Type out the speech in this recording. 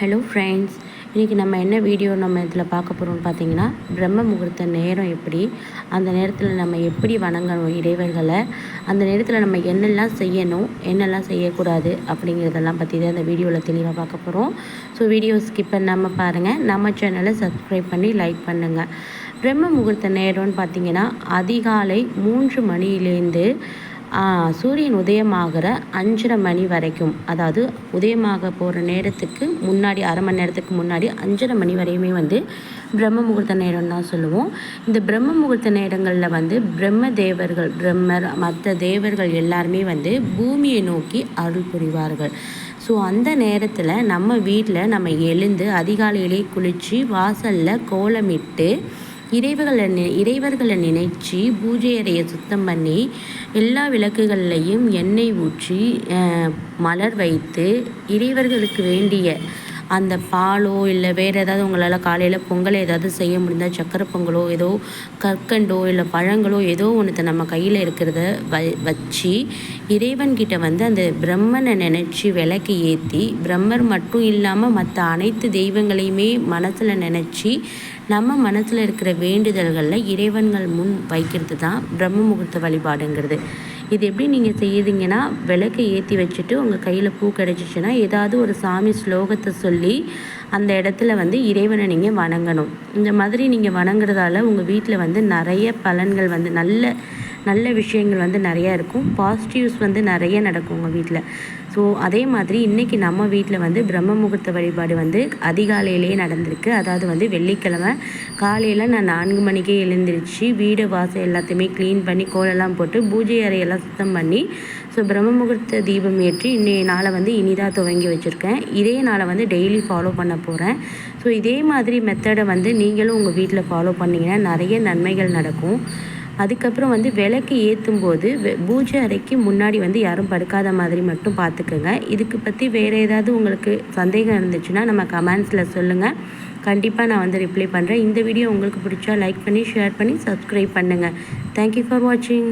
Hello friends இன்றைக்கி நம்ம என்ன வீடியோ நம்ம இதில் பார்க்க போகிறோம்னு பார்த்தீங்கன்னா பிரம்ம முகூர்த்த நேரம் எப்படி அந்த நேரத்தில் நம்ம எப்படி வணங்கணும் இறைவர்களை அந்த நேரத்தில் நம்ம என்னெல்லாம் செய்யணும் என்னெல்லாம் செய்யக்கூடாது அப்படிங்கிறதெல்லாம் பற்றி தான் அந்த வீடியோவில் தெளிவாக பார்க்க போகிறோம் ஸோ வீடியோ ஸ்கிப் பண்ணாமல் பாருங்கள் நம்ம சேனலை சப்ஸ்கிரைப் பண்ணி லைக் பண்ணுங்கள் பிரம்ம முகூர்த்த நேரம்னு பார்த்தீங்கன்னா அதிகாலை மூன்று மணியிலேருந்து சூரியன் உதயமாகிற அஞ்சரை மணி வரைக்கும் அதாவது உதயமாக போகிற நேரத்துக்கு முன்னாடி அரை மணி நேரத்துக்கு முன்னாடி அஞ்சரை மணி வரையுமே வந்து பிரம்ம முகூர்த்த நேரம் தான் சொல்லுவோம். இந்த பிரம்ம முகூர்த்த நேரங்களில் வந்து பிரம்ம தேவர்கள் பிரம்மர் மற்ற தேவர்கள் எல்லாருமே வந்து பூமியை நோக்கி அருள் புரிவார்கள். ஸோ அந்த நேரத்தில் நம்ம வீட்டில் நம்ம எழுந்து அதிகாலையிலே குளித்து வாசலில் கோலமிட்டு இறைவர்களை நி இறைவர்களை நினைச்சு பூஜை அறையை சுத்தம் பண்ணி எல்லா விளக்குகள்லையும் எண்ணெய் ஊற்றி மலர் வைத்து இறைவர்களுக்கு வேண்டிய அந்த பாலோ இல்லை வேறு ஏதாவது உங்களால் காலையில் பொங்கல் ஏதாவது செய்ய முடிந்தால் சக்கரை பொங்கலோ ஏதோ கற்கண்டோ இல்லை பழங்களோ ஏதோ ஒன்றத்தை நம்ம கையில் இருக்கிறத வ வச்சு இறைவன்கிட்ட வந்து அந்த பிரம்மனை நினச்சி விளக்கு ஏற்றி பிரம்மர் மட்டும் இல்லாமல் மற்ற அனைத்து தெய்வங்களையுமே மனசில் நினச்சி நம்ம மனசில் இருக்கிற வேண்டுதல்களில் இறைவன்கள் முன் வைக்கிறது தான் பிரம்ம முகூர்த்த வழிபாடுங்கிறது. இது எப்படி நீங்கள் செய்யுறீங்கன்னா விளக்கை ஏற்றி வச்சுட்டு உங்கள் கையில் பூ கிடச்சிச்சின்னா ஏதாவது ஒரு சாமி ஸ்லோகத்தை சொல்லி அந்த இடத்துல வந்து இறைவனை நீங்கள் வணங்கணும். இந்த மாதிரி நீங்கள் வணங்குறதால உங்கள் வீட்டில் வந்து நிறைய பலன்கள் வந்து நல்ல நல்ல விஷயங்கள் வந்து நிறையா இருக்கும். பாசிட்டிவ்ஸ் வந்து நிறைய நடக்கும் உங்கள் வீட்டில் ஸோ அதே மாதிரி இன்றைக்கி நம்ம வீட்டில் வந்து பிரம்ம முகூர்த்த வழிபாடு வந்து அதிகாலையிலேயே நடந்திருக்கு. அதாவது வந்து வெள்ளிக்கிழமை காலையில் நான் நான்கு மணிக்கே எழுந்திரிச்சு வீடு வாசல் எல்லாத்தையுமே க்ளீன் பண்ணி கோலெல்லாம் போட்டு பூஜை அறையெல்லாம் சுத்தம் பண்ணி ஸோ பிரம்ம முகூர்த்த தீபம் ஏற்றி இன்றைய நாளை வந்து இனிதாக துவங்கி வச்சுருக்கேன். இதே நாளை வந்து டெய்லி ஃபாலோ பண்ண போகிறேன் ஸோ இதே மாதிரி மெத்தடை வந்து நீங்களும் உங்கள் வீட்டில் ஃபாலோ பண்ணிங்கன்னா நிறைய நன்மைகள் நடக்கும். அதுக்கப்புறம் வந்து விளக்கு ஏற்றும் போது பூஜை அறைக்கு முன்னாடி வந்து யாரும் படுக்காத மாதிரி மட்டும் பார்த்துக்குங்க இதுக்கு பற்றி வேறு ஏதாவது உங்களுக்கு சந்தேகம் இருந்துச்சுன்னா நம்ம கமெண்ட்ஸில் சொல்லுங்கள் கண்டிப்பாக நான் வந்து ரிப்ளை பண்ணுறேன் இந்த வீடியோ உங்களுக்கு பிடிச்சா லைக் பண்ணி ஷேர் பண்ணி சப்ஸ்கிரைப் பண்ணுங்கள் தேங்க்யூ ஃபார் வாட்சிங்